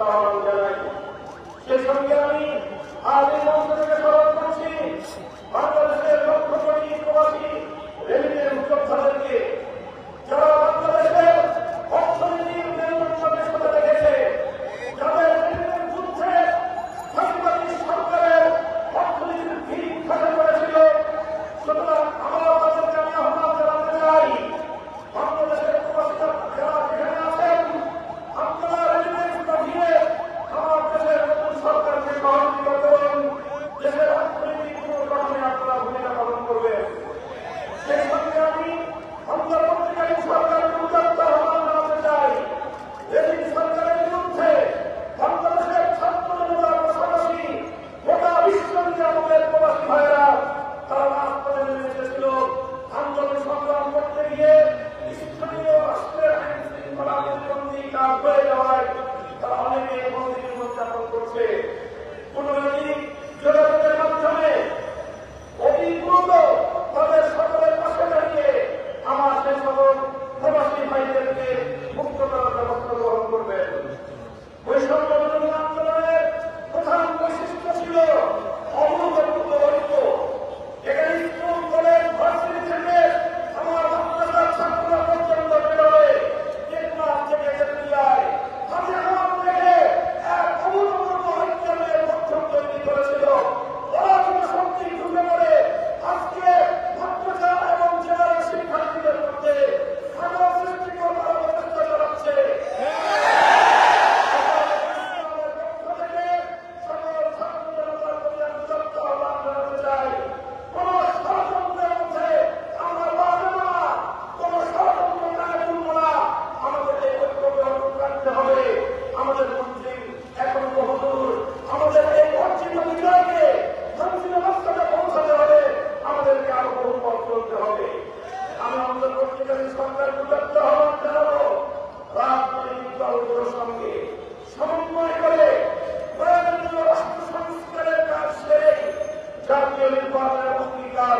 সতর্কতা আহ্বান জানাই সে সঙ্গে আমি আজ এই মঞ্চ থেকে স্মরণ করছি। বাংলাদেশের উৎসব তাদেরকে নির্বাচনের অঙ্গীকার